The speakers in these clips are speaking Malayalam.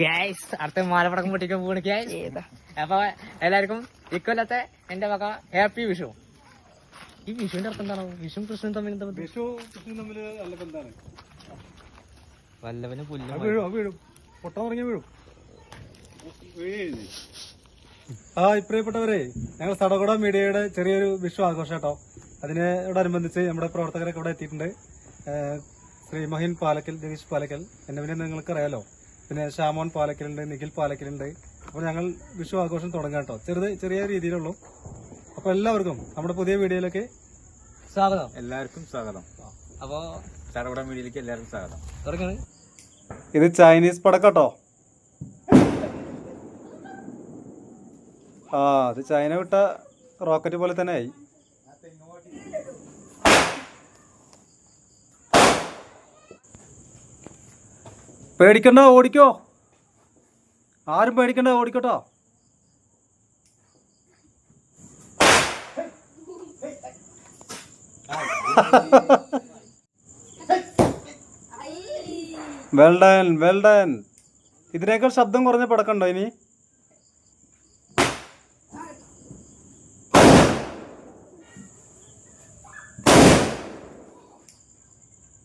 ഗ്യാസ് അടുത്ത മാലപ്പടക്കം പൊട്ടിക്കാൻ പോണ് ഗ്യാസ് ഏതാ? അപ്പൊ എല്ലാവർക്കും ഇക്കൊല്ലത്തെ എന്റെ വക ഹാപ്പി വിഷു. ഈ വിഷുവിന്റെ അർത്ഥം എന്താണോ? വിഷു കൃഷ്ണനും തമ്മിൽ എന്താ വിഷു കൃഷ്ണൻ തമ്മിൽ നല്ല ബന്ധാണ്. വല്ലവന് പുല്ല് വീഴും വീഴും. പൊട്ടം ഇറങ്ങി വീഴും. ആ ഇപ്രിയപ്പെട്ടവരെ ഞങ്ങൾ സടകുട മീഡിയയുടെ ചെറിയൊരു വിഷു ആഘോഷം കേട്ടോ. അതിനോടനുബന്ധിച്ച് നമ്മുടെ പ്രവർത്തകരൊക്കെ ഇവിടെ എത്തിയിട്ടുണ്ട്. ശ്രീ മഹിൻ പാലക്കൽ ജഗീഷ് പാലക്കൽ. എന്നെ പിന്നെ നിങ്ങൾക്ക് അറിയാലോ പിന്നെ ഷാമോൻ പാലക്കലുണ്ട് നിഖിൽ പാലക്കലുണ്ട്. അപ്പോൾ ഞങ്ങൾ വിഷു ആഘോഷം തുടങ്ങാം കേട്ടോ. ചെറുത് ചെറിയ രീതിയിലുള്ളൂ. അപ്പോൾ എല്ലാവർക്കും നമ്മുടെ പുതിയ വീഡിയോയിലേക്ക് സ്വാഗതം. എല്ലാവർക്കും സ്വാഗതം. അപ്പോൾ ചടപട വീഡിയോയിലേക്ക് എല്ലാവർക്കും സ്വാഗതം. തുടങ്ങാണ്. ഇത് ചൈനീസ് പടക്കട്ടോ ആ അത് ചൈന വിട്ട റോക്കറ്റ് പോലെ തന്നെ ആയി. പേടിക്കണ്ട ഓടിക്കോ. ആരും പേടിക്കണ്ട ഓടിക്കോട്ടോ. വെൽഡൻ വെൽഡൻ ഇതിനേക്കാൾ ശബ്ദം കുറഞ്ഞ പടക്കണ്ടോ ഇനി?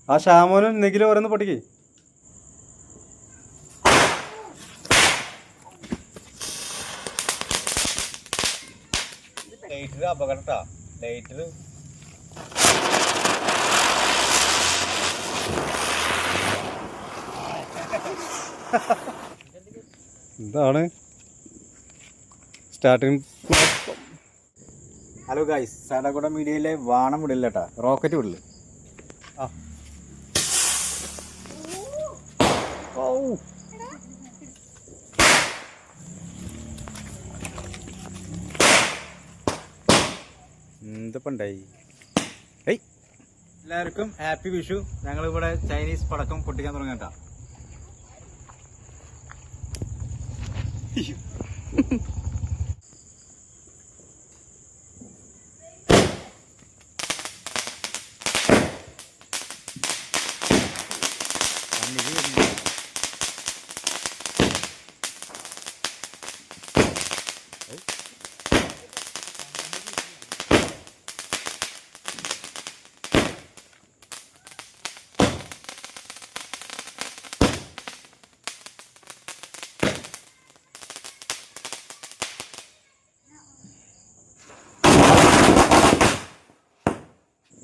ആ ശ്യാമോനും നിഖിലും ഓരോന്ന് പൊട്ടിക്കേ. ലൈറ്റർ അപകടട്ടാ. ലൈറ്റർ എന്താണ് സ്റ്റാർട്ടിങ് ഹലോ ഗായ് ചടകുട മീഡിയയിലെ വാണം വിടില്ല കേട്ടാ റോക്കറ്റ് വിടില്ല. ആ. എന്തപ്പം ഏയ്. എല്ലാവർക്കും ഹാപ്പി വിഷു. ഞങ്ങൾ ഇവിടെ ചൈനീസ് പടക്കം പൊട്ടിക്കാൻ തുടങ്ങാം കേട്ടാ.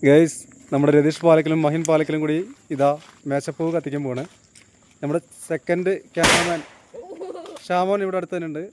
ഗൈസ് നമ്മുടെ രതീഷ് പാലക്കലും മഹിൻ പാലക്കലും കൂടി ഇതാ മേശപ്പൂ കത്തിക്കാൻ പോവാണ്. നമ്മുടെ സെക്കൻഡ് ക്യാമറമാൻ ഷാമോൻ ഇവിടെ അടുത്ത് തന്നെ ഉണ്ട്.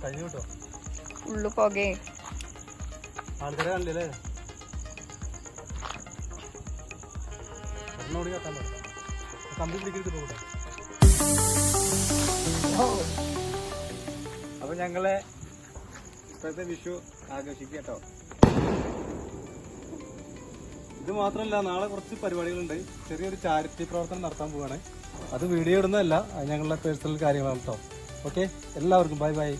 കഴിഞ്ഞു കേട്ടോ. ഉള്ളു പോകേ ആൾക്കാരെ കണ്ടില്ലേ? ഒന്നോടി കത്താൻ കമ്പി പിടിക്കരുത് പോകട്ടെ. അപ്പൊ ഞങ്ങളെ ഇപ്പോഴത്തെ വിഷു ആഘോഷിക്കുക കേട്ടോ. ഇത് മാത്രമല്ല നാളെ കുറച്ച് പരിപാടികളുണ്ട്. ചെറിയൊരു ചാരിറ്റി പ്രവർത്തനം നടത്താൻ പോവാണ്. അത് വീഡിയോ ഇടുന്നതല്ല അത് ഞങ്ങളുടെ പേഴ്സണൽ കാര്യങ്ങളാണ് കേട്ടോ ഓക്കെ എല്ലാവർക്കും ബൈ ബൈ